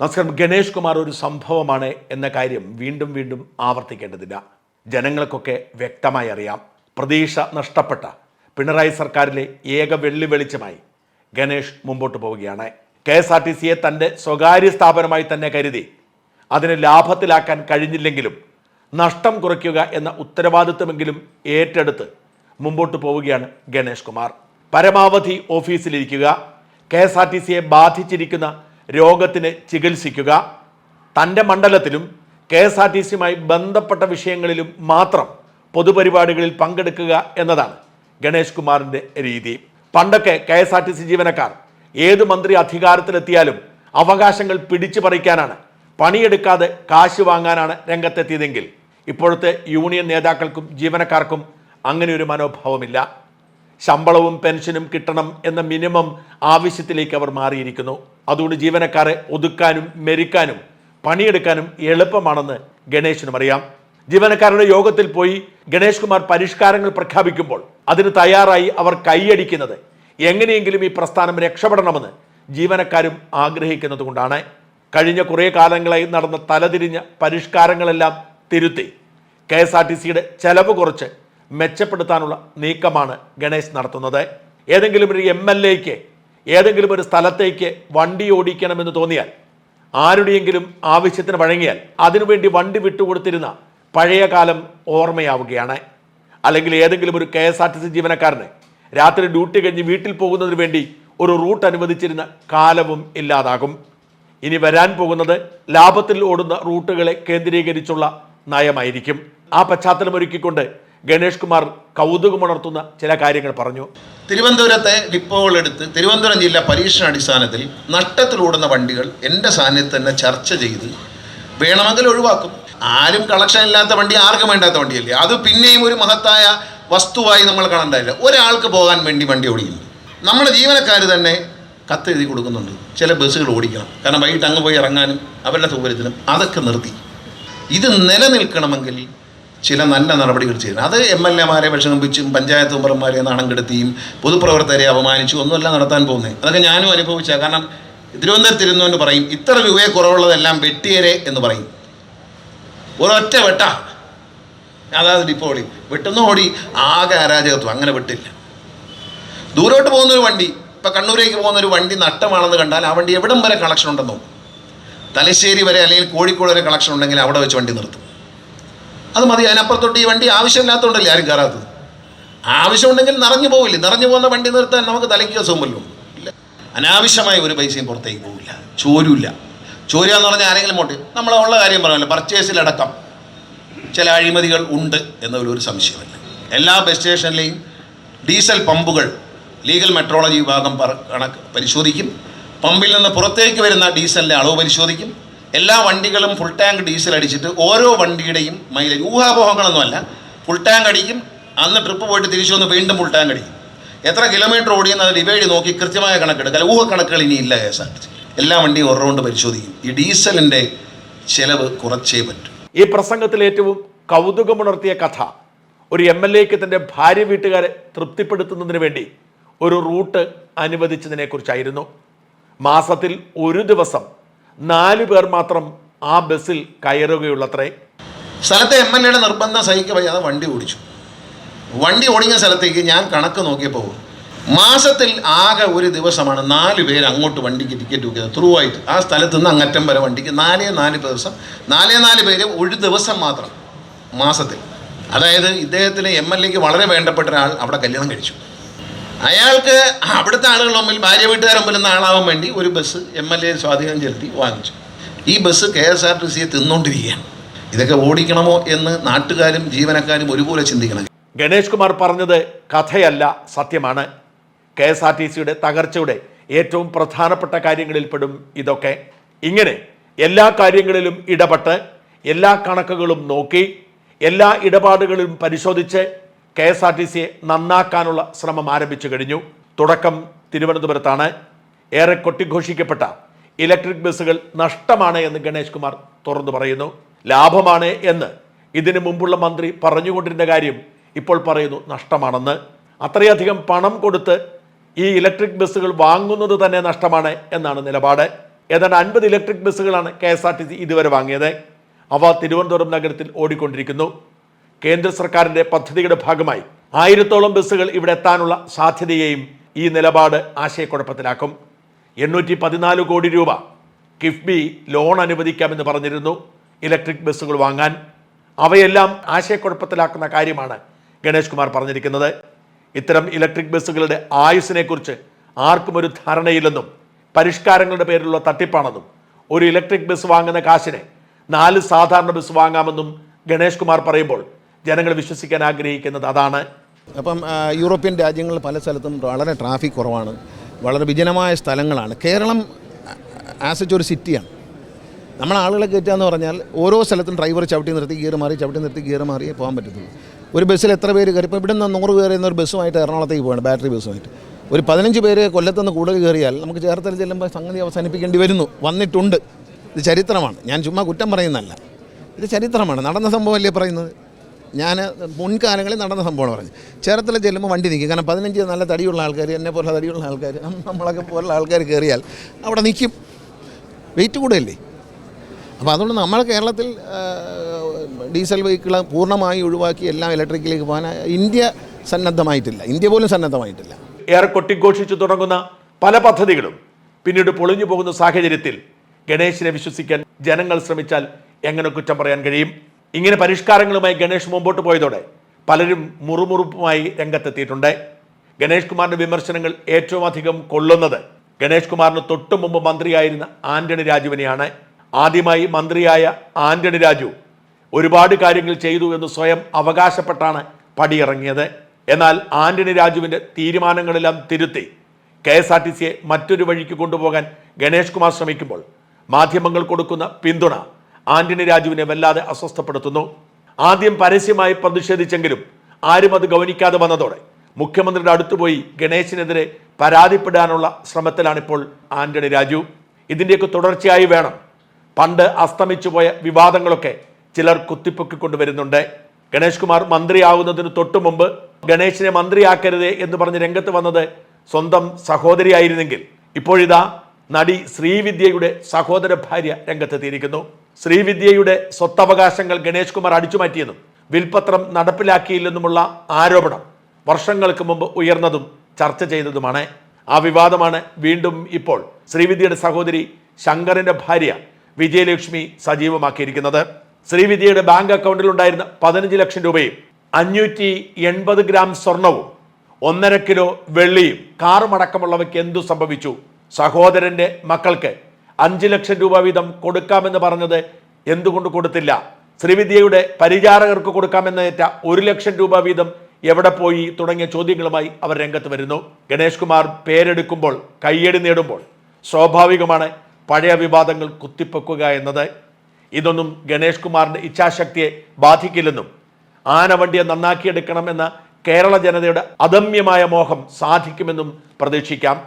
നമസ്കാരം. ഗണേഷ് കുമാർ ഒരു സംഭവമാണ് എന്ന കാര്യം വീണ്ടും വീണ്ടും ആവർത്തിക്കേണ്ടതില്ല. ജനങ്ങൾക്കൊക്കെ വ്യക്തമായി അറിയാം. പ്രതീക്ഷ നഷ്ടപ്പെട്ട പിണറായി സർക്കാരിലെ ഏക വെള്ളി വെളിച്ചമായി ഗണേഷ് മുമ്പോട്ട് പോവുകയാണ്. കെ എസ് ആർ ടി സിയെ തന്റെ സ്വകാര്യ സ്ഥാപനമായി തന്നെ കരുതി. അതിനെ ലാഭത്തിലാക്കാൻ കഴിഞ്ഞില്ലെങ്കിലും നഷ്ടം കുറയ്ക്കുക എന്ന ഉത്തരവാദിത്വമെങ്കിലും ഏറ്റെടുത്ത് മുമ്പോട്ട് പോവുകയാണ് ഗണേഷ് കുമാർ. പരമാവധി ഓഫീസിലിരിക്കുക. കെ എസ് ആർ ടി സിയെ ബാധിച്ചിരിക്കുന്ന രോഗത്തിന് ചികിത്സിക്കുക. തന്റെ മണ്ഡലത്തിലും കെ എസ് ആർ ടി സിയുമായി ബന്ധപ്പെട്ട വിഷയങ്ങളിലും മാത്രം പൊതുപരിപാടികളിൽ പങ്കെടുക്കുക എന്നതാണ് ഗണേഷ് കുമാറിന്റെ രീതി. പണ്ടൊക്കെ K S R T C ജീവനക്കാർ ഏത് മന്ത്രി അധികാരത്തിലെത്തിയാലും അവകാശങ്ങൾ പിടിച്ചു പറിക്കാനാണ് പണിയെടുക്കാതെ കാശ് വാങ്ങാനാണ് രംഗത്തെത്തിയതെങ്കിൽ ഇപ്പോഴത്തെ യൂണിയൻ നേതാക്കൾക്കും ജീവനക്കാർക്കും അങ്ങനെ ഒരു മനോഭാവമില്ല. ശമ്പളവും പെൻഷനും കിട്ടണം എന്ന മിനിമം ആവശ്യത്തിലേക്ക് അവർ മാറിയിരിക്കുന്നു. അതുകൊണ്ട് ജീവനക്കാരെ ഒതുക്കാനും മെരുക്കാനും പണിയെടുക്കാനും എളുപ്പമാണെന്ന് ഗണേശനും അറിയാം. ജീവനക്കാരുടെ യോഗത്തിൽ പോയി ഗണേഷ് കുമാർ പരിഷ്കാരങ്ങൾ പ്രഖ്യാപിക്കുമ്പോൾ അതിന് തയ്യാറായി അവർ കൈയടിക്കുന്നത് എങ്ങനെയെങ്കിലും ഈ പ്രസ്ഥാനം രക്ഷപ്പെടണമെന്ന് ജീവനക്കാരും ആഗ്രഹിക്കുന്നത് കൊണ്ടാണ്. കഴിഞ്ഞ കുറേ കാലങ്ങളായി നടന്ന തലതിരിഞ്ഞ പരിഷ്കാരങ്ങളെല്ലാം തിരുത്തി കെ എസ് ആർ ടി സിയുടെ ചെലവ് കുറച്ച് മെച്ചപ്പെടുത്താനുള്ള നീക്കമാണ് ഗണേശ് നടത്തുന്നത്. ഏതെങ്കിലും ഒരു എം എൽ എക്ക് ഏതെങ്കിലും ഒരു സ്ഥലത്തേക്ക് വണ്ടി ഓടിക്കണമെന്ന് തോന്നിയാൽ ആരുടെയെങ്കിലും ആവശ്യത്തിന് വഴങ്ങിയാൽ അതിനുവേണ്ടി വണ്ടി വിട്ടുകൊടുത്തിരുന്ന പഴയ കാലം ഓർമ്മയാവുകയാണ്. അല്ലെങ്കിൽ ഏതെങ്കിലും ഒരു K S R T C ജീവനക്കാരന് രാത്രി ഡ്യൂട്ടി കഴിഞ്ഞ് വീട്ടിൽ പോകുന്നതിന് വേണ്ടി ഒരു റൂട്ട് അനുവദിച്ചിരുന്ന കാലവും ഇല്ലാതാകും. ഇനി വരാൻ പോകുന്നത് ലാഭത്തിൽ ഓടുന്ന റൂട്ടുകളെ കേന്ദ്രീകരിച്ചുള്ള നയമായിരിക്കും. ആ പശ്ചാത്തലം ഒരുക്കിക്കൊണ്ട് ഗണേഷ് കുമാർ കൗതുകമുണർത്തുന്ന ചില കാര്യങ്ങൾ പറഞ്ഞു. തിരുവനന്തപുരത്തെ ഡിപ്പോകൾ എടുത്ത് തിരുവനന്തപുരം ജില്ല പരീക്ഷണ അടിസ്ഥാനത്തിൽ നഷ്ടത്തിലോടുന്ന വണ്ടികൾ എന്റെ സാന്നിധ്യത്തിൽ തന്നെ ചർച്ച ചെയ്ത് വേണമെങ്കിൽ ഒഴിവാക്കും. ആരും കളക്ഷൻ ഇല്ലാത്ത വണ്ടി ആർക്കും വേണ്ടാത്ത വണ്ടിയല്ലേ? അത് പിന്നെയും ഒരു മഹത്തായ വസ്തുവായി നമ്മൾ കാണണ്ടായില്ല. ഒരാൾക്ക് പോകാൻ വേണ്ടി വണ്ടി ഓടിക്കുന്നു നമ്മുടെ ജീവനക്കാർ തന്നെ കത്തെഴുതി കൊടുക്കുന്നുണ്ട്. ചില ബസ്സുകൾ ഓടിക്കണം. കാരണം വൈകിട്ട് അങ്ങ് പോയി ഇറങ്ങാനും അവരുടെ സൗകര്യത്തിനും അതൊക്കെ നിർത്തി. ഇത് നിലനിൽക്കണമെങ്കിൽ ചില നല്ല നടപടികൾ ചെയ്യുന്നത്. അത് എം എൽ എമാരെ വിഷമിപ്പിച്ചും പഞ്ചായത്ത് മെമ്പർമാരെ നാണം കെടുത്തിയും പൊതുപ്രവർത്തകരെ അപമാനിച്ചും ഒന്നുമല്ല നടത്താൻ പോകുന്നത്. അതൊക്കെ ഞാനും അനുഭവിച്ച. കാരണം തിരുവനന്തപുരത്ത് ഇരുന്നുകൊണ്ട് പറയും ഇത്ര രൂപയെ കുറവുള്ളതെല്ലാം വെട്ടിയരെ എന്ന് പറയും. ഒരൊറ്റ വെട്ട. അതായത് ഡിപ്പോ ഓടി വെട്ടുന്ന ഓടി ആകെ അരാജകത്വം. അങ്ങനെ വെട്ടില്ല. ദൂരോട്ട് പോകുന്നൊരു വണ്ടി ഇപ്പം കണ്ണൂരേക്ക് പോകുന്ന ഒരു വണ്ടി നഷ്ടമാണെന്ന് കണ്ടാൽ ആ വണ്ടി എവിടം വരെ കളക്ഷൻ ഉണ്ടെന്നോ? തലശ്ശേരി വരെ അല്ലെങ്കിൽ കോഴിക്കോട് വരെ കളക്ഷൻ ഉണ്ടെങ്കിൽ അവിടെ വെച്ച് വണ്ടി നിർത്തും. അത് മതി അതിനപ്പുറത്തോട്ട് ഈ വണ്ടി ആവശ്യമില്ലാത്തതുകൊണ്ടല്ലേ ആരും കയറാത്തത്. ആവശ്യമുണ്ടെങ്കിൽ നിറഞ്ഞു പോവില്ലേ. നിറഞ്ഞു പോകുന്ന വണ്ടി നിർത്താൻ നമുക്ക് തലയ്ക്ക് അസുഖമല്ലോ. ഇല്ല. അനാവശ്യമായ ഒരു പൈസയും പുറത്തേക്ക് പോവില്ല. ചോരൂല്ല. ചോരുക പറഞ്ഞാൽ ആരെങ്കിലും മോട്ടി നമ്മൾ ഉള്ള കാര്യം പറഞ്ഞല്ലോ പർച്ചേസിലടക്കം. ചില അഴിമതികൾ ഉണ്ട് എന്നതിലൊരു സംശയമല്ല. എല്ലാ ബസ് സ്റ്റേഷനിലെയും ഡീസൽ പമ്പുകൾ ലീഗൽ മെട്രോളജി വിഭാഗം കണക്ക് പരിശോധിക്കും. പമ്പിൽ നിന്ന് പുറത്തേക്ക് വരുന്ന ഡീസലിന്റെ അളവ് പരിശോധിക്കും. എല്ലാ വണ്ടികളും ഫുൾ ടാങ്ക് ഡീസൽ അടിച്ചിട്ട് ഓരോ വണ്ടിയുടെയും മൈലേജ് ഊഹാപോഹങ്ങളൊന്നുമല്ല. ഫുൾ ടാങ്ക് അടിക്കും. അന്ന് ട്രിപ്പ് പോയിട്ട് തിരിച്ചു വന്ന് വീണ്ടും ഫുൾ ടാങ്ക് അടിക്കും. എത്ര കിലോമീറ്റർ ഓടിയെന്ന് അത് ഡിവൈഡ് നോക്കി കൃത്യമായ കണക്കെടുക്കുക ഊഹ കണക്കുകൾ ഇനി ഇല്ല K S R T C. എല്ലാ വണ്ടിയും ഒരു റൗണ്ട് പരിശോധിക്കും. ഈ ഡീസലിന്റെ ചിലവ് കുറച്ചേ പറ്റൂ. ഈ പ്രസംഗത്തിൽ ഏറ്റവും കൗതുകമുണർത്തിയ കഥ ഒരു എം എൽ എക്ക് തന്റെ ഭാര്യ വീട്ടുകാരെ തൃപ്തിപ്പെടുത്തുന്നതിന് വേണ്ടി ഒരു റൂട്ട് അനുവദിച്ചതിനെക്കുറിച്ചായിരുന്നു. മാസത്തിൽ ഒരു ദിവസം നാല് പേർ മാത്രം ആ ബസ്സിൽ കയറുകയുള്ളത്രേ. സ്ഥലത്തെ എം എൽ എയുടെ നിർബന്ധം സഹിക്കുക വയ്യാതെ വണ്ടി ഓടിച്ചു. വണ്ടി ഓടിഞ്ഞ സ്ഥലത്തേക്ക് ഞാൻ കണക്ക് നോക്കിയപ്പോൾ മാസത്തിൽ ആകെ ഒരു ദിവസമാണ് നാല് പേര് അങ്ങോട്ട് വണ്ടിക്ക് ടിക്കറ്റ് ബുക്ക് ത്രൂ ആയിട്ട്. ആ സ്ഥലത്ത് നിന്ന് അങ്ങറ്റം വരെ വണ്ടിക്ക് നാലേ നാല് ദിവസം നാലേ നാല് പേര് ഒരു ദിവസം മാത്രം മാസത്തിൽ. അതായത് ഇദ്ദേഹത്തിന് എം എൽ എക്ക് വളരെ വേണ്ടപ്പെട്ട ഒരാൾ അവിടെ കല്യാണം കഴിച്ചു. അയാൾക്ക് അവിടുത്തെ ആളുകൾ മുമ്പിൽ ഭാര്യ വീട്ടുകാർ മുമ്പിൽ നിന്ന് ആളാവാൻ വേണ്ടി ഒരു ബസ് എം എൽ എ സ്വാധീനം ചെലുത്തി വാങ്ങിച്ചു. ഈ bus K S R T സിയെ തിന്നുകൊണ്ടിരിക്കുകയാണ് ഇതൊക്കെ ഓടിക്കണമോ എന്ന് നാട്ടുകാരും ജീവനക്കാരും ഒരുപോലെ ചിന്തിക്കണം. ഗണേഷ് കുമാർ പറഞ്ഞത് കഥയല്ല സത്യമാണ്. കെ എസ് ആർ ടി സിയുടെ തകർച്ചയുടെ ഏറ്റവും പ്രധാനപ്പെട്ട കാര്യങ്ങളിൽപ്പെടും ഇതൊക്കെ. ഇങ്ങനെ എല്ലാ കാര്യങ്ങളിലും ഇടപെട്ട് എല്ലാ കണക്കുകളും നോക്കി എല്ലാ ഇടപാടുകളും പരിശോധിച്ച് കെ എസ് ആർ ടി സിയെ നന്നാക്കാനുള്ള ശ്രമം ആരംഭിച്ചു കഴിഞ്ഞു. തുടക്കം തിരുവനന്തപുരത്താണ്. ഏറെ കൊട്ടിഘോഷിക്കപ്പെട്ട ഇലക്ട്രിക് ബസ്സുകൾ നഷ്ടമാണ് എന്ന് ഗണേഷ് കുമാർ തുറന്നു പറയുന്നു. ലാഭമാണ് എന്ന് ഇതിനു മുമ്പുള്ള മന്ത്രി പറഞ്ഞുകൊണ്ടിരുന്ന കാര്യം ഇപ്പോൾ പറയുന്നു നഷ്ടമാണെന്ന്. അത്രയധികം പണം കൊടുത്ത് ഈ ഇലക്ട്രിക് ബസ്സുകൾ വാങ്ങുന്നത് തന്നെ നഷ്ടമാണ് എന്നാണ് നിലപാട്. ഏതാണ്ട് അൻപത് electric ബസ്സുകളാണ് K S R T C ഇതുവരെ വാങ്ങിയത്. അവ തിരുവനന്തപുരം നഗരത്തിൽ ഓടിക്കൊണ്ടിരിക്കുന്നു. കേന്ദ്ര സർക്കാരിന്റെ പദ്ധതിയുടെ ഭാഗമായി ആയിരത്തോളം ബസ്സുകൾ ഇവിടെ എത്താനുള്ള സാധ്യതയെയും ഈ നിലപാട് ആശയക്കുഴപ്പത്തിലാക്കും. എണ്ണൂറ്റി പതിനാല് കോടി രൂപ കിഫ്ബി ലോൺ അനുവദിക്കാമെന്ന് പറഞ്ഞിരുന്നു ഇലക്ട്രിക് ബസ്സുകൾ വാങ്ങാൻ. അവയെല്ലാം ആശയക്കുഴപ്പത്തിലാക്കുന്ന കാര്യമാണ് ഗണേഷ് കുമാർ പറഞ്ഞിരിക്കുന്നത്. ഇത്തരം ഇലക്ട്രിക് ബസ്സുകളുടെ ആയുസ്സിനെക്കുറിച്ച് ആർക്കും ഒരു ധാരണയില്ലെന്നും പരിഷ്കാരങ്ങളുടെ പേരിലുള്ള തട്ടിപ്പാണെന്നും ഒരു ഇലക്ട്രിക് ബസ് വാങ്ങുന്ന കാശിനെ നാല് സാധാരണ ബസ് വാങ്ങാമെന്നും ഗണേഷ് കുമാർ പറയുമ്പോൾ ജനങ്ങൾ വിശ്വസിക്കാൻ ആഗ്രഹിക്കുന്നത് അതാണ്. അപ്പം യൂറോപ്യൻ രാജ്യങ്ങളിൽ പല സ്ഥലത്തും വളരെ ട്രാഫിക് കുറവാണ്. വളരെ വിജനമായ സ്ഥലങ്ങളാണ്. കേരളം ആസച്ച് ഒരു സിറ്റിയാണ്. നമ്മൾ ആളുകളെ കയറ്റുക എന്ന് പറഞ്ഞാൽ ഓരോ സ്ഥലത്തും ഡ്രൈവർ ചവിട്ടി നിർത്തി ഗിയർ മാറി ചവിട്ടി നിർത്തി ഗിയർ മാറിയേ പോകാൻ പറ്റത്തുള്ളൂ. ഒരു ബസ്സിൽ എത്ര പേര് കയറി ഇപ്പോൾ ഇവിടെ നിന്ന് നൂറ് പേര് എന്നൊരു ബസ്സുമായിട്ട് എറണാകുളത്തേക്ക് പോകണം ബാറ്ററി ബസ്സുമായിട്ട്. ഒരു പതിനഞ്ച് പേര് കൊല്ലത്തുനിന്ന് കൂടുതൽ കയറിയാൽ നമുക്ക് ചേർത്തല ചെല്ലുമ്പോൾ സംഗതി അവസാനിപ്പിക്കേണ്ടി വരുന്നു. വന്നിട്ടുണ്ട്. ഇത് ചരിത്രമാണ്. ഞാൻ ചുമ്മാ കുറ്റം പറയുന്നതല്ല. ഇത് ചരിത്രമാണ്. നടന്ന സംഭവമല്ലേ പറയുന്നത്? ഞാൻ മുൻകാലങ്ങളിൽ നടന്ന സംഭവമാണ് പറഞ്ഞത്. ചേർത്തല ചെല്ലുമ്പോൾ വണ്ടി നിൽക്കും കാരണം പതിനഞ്ച് നല്ല തടിയുള്ള ആൾക്കാർ എന്നെ പോലെ തടിയുള്ള ആൾക്കാർ നമ്മളൊക്കെ പോലുള്ള ആൾക്കാർ കയറിയാൽ അവിടെ നിൽക്കും വെയിറ്റ് കൂടുതലല്ലേ? അപ്പോൾ അതുകൊണ്ട് നമ്മൾ കേരളത്തിൽ ഡീസൽ വെഹിക്കിൾ പൂർണമായി ഒഴിവാക്കി എല്ലാം ഇലക്ട്രിക്കിലേക്ക് പോകാൻ ഇന്ത്യ സന്നദ്ധമായിട്ടില്ല. ഇന്ത്യ പോലും സന്നദ്ധമായിട്ടില്ല. ഏറെ കൊട്ടിഘോഷിച്ചു തുടങ്ങുന്ന പല പദ്ധതികളും പിന്നീട് പൊളിഞ്ഞു പോകുന്ന സാഹചര്യത്തിൽ ഗണേശനെ വിശ്വസിക്കാൻ ജനങ്ങൾ ശ്രമിച്ചാൽ എങ്ങനെ കുറ്റം പറയാൻ കഴിയും? ഇങ്ങനെ പരിഷ്കാരങ്ങളുമായി ഗണേഷ് മുമ്പോട്ട് പോയതോടെ പലരും മുറുമുറുപ്പുമായി രംഗത്തെത്തിയിട്ടുണ്ട്. ഗണേഷ് കുമാറിന്റെ വിമർശനങ്ങൾ ഏറ്റവും അധികം കൊള്ളുന്നത് ഗണേഷ് കുമാറിന് തൊട്ടു മുമ്പ് മന്ത്രിയായിരുന്ന ആന്റണി രാജുവിനെയാണ്. ആദ്യമായി മന്ത്രിയായ ആന്റണി രാജു ഒരുപാട് കാര്യങ്ങൾ ചെയ്തു എന്ന് സ്വയം അവകാശപ്പെട്ടാണ് പടിയിറങ്ങിയത്. എന്നാൽ ആന്റണി രാജുവിന്റെ തീരുമാനങ്ങളെല്ലാം തിരുത്തി കെ എസ് ആർ ടി സിയെ മറ്റൊരു വഴിക്ക് കൊണ്ടുപോകാൻ ഗണേഷ് കുമാർ ശ്രമിക്കുമ്പോൾ മാധ്യമങ്ങൾ കൊടുക്കുന്ന പിന്തുണ ആന്റണി രാജുവിനെ വല്ലാതെ അസ്വസ്ഥപ്പെടുത്തുന്നു. ആദ്യം പരസ്യമായി പ്രതിഷേധിച്ചെങ്കിലും ആരും അത് ഗൗനിക്കാതെ വന്നതോടെ മുഖ്യമന്ത്രിയുടെ അടുത്തുപോയി ഗണേശിനെതിരെ പരാതിപ്പെടാനുള്ള ശ്രമത്തിലാണിപ്പോൾ ആന്റണി രാജു. ഇതിന്റെയൊക്കെ തുടർച്ചയായി വേണം. പണ്ട് അസ്തമിച്ചു പോയ വിവാദങ്ങളൊക്കെ ചിലർ കുത്തിപ്പൊക്കിക്കൊണ്ടുവരുന്നുണ്ട് ഗണേഷ് കുമാർ മന്ത്രിയാവുന്നതിന് തൊട്ടു മുമ്പ് ഗണേശിനെ മന്ത്രിയാക്കരുതേ എന്ന് പറഞ്ഞ് രംഗത്ത് വന്നത് സ്വന്തം സഹോദരിയായിരുന്നെങ്കിൽ. ഇപ്പോഴിതാ നടി ശ്രീവിദ്യയുടെ സഹോദര ഭാര്യ രംഗത്തെത്തിയിരിക്കുന്നു. ശ്രീവിദ്യയുടെ സ്വത്തവകാശങ്ങൾ ഗണേഷ് കുമാർ അടിച്ചുമാറ്റിയെന്നും വിൽപത്രം നടപ്പിലാക്കിയില്ലെന്നുമുള്ള ആരോപണം വർഷങ്ങൾക്ക് മുമ്പ് ഉയർന്നതും ചർച്ച ചെയ്തതുമാണ്. ആ വിവാദമാണ് വീണ്ടും ഇപ്പോൾ ശ്രീവിദ്യയുടെ സഹോദരി ശങ്കറിന്റെ ഭാര്യ വിജയലക്ഷ്മി സജീവമാക്കിയിരിക്കുന്നത്. ശ്രീവിദ്യയുടെ ബാങ്ക് അക്കൗണ്ടിൽ ഉണ്ടായിരുന്ന പതിനഞ്ച് ലക്ഷം രൂപയും അഞ്ഞൂറ്റി എൺപത് ഗ്രാം സ്വർണവും ഒന്നര കിലോ വെള്ളിയും കാറുമടക്കമുള്ളവയ്ക്ക് എന്തു സംഭവിച്ചു? സഹോദരന്റെ മക്കൾക്ക് അഞ്ച് ലക്ഷം രൂപ വീതം കൊടുക്കാമെന്ന് പറഞ്ഞത് എന്തുകൊണ്ട് കൊടുത്തില്ല? ശ്രീവിദ്യയുടെ പരിചാരകർക്ക് കൊടുക്കാമെന്നേറ്റ ഒരു ലക്ഷം രൂപ വീതം എവിടെ പോയി തുടങ്ങിയ ചോദ്യങ്ങളുമായി അവർ രംഗത്ത് വരുന്നു. ഗണേഷ് കുമാർ പേരെടുക്കുമ്പോൾ കയ്യടി നേടുമ്പോൾ സ്വാഭാവികമാണ് പഴയ വിവാദങ്ങൾ കുത്തിപ്പൊക്കുക എന്നത്. ഇതൊന്നും ഗണേഷ് കുമാറിന്റെ ഇച്ഛാശക്തിയെ ബാധിക്കില്ലെന്നും ആനവണ്ടിയെ നന്നാക്കിയെടുക്കണമെന്ന കേരള ജനതയുടെ അദമ്യമായ മോഹം സാധിക്കുമെന്നും പ്രതീക്ഷിക്കാം.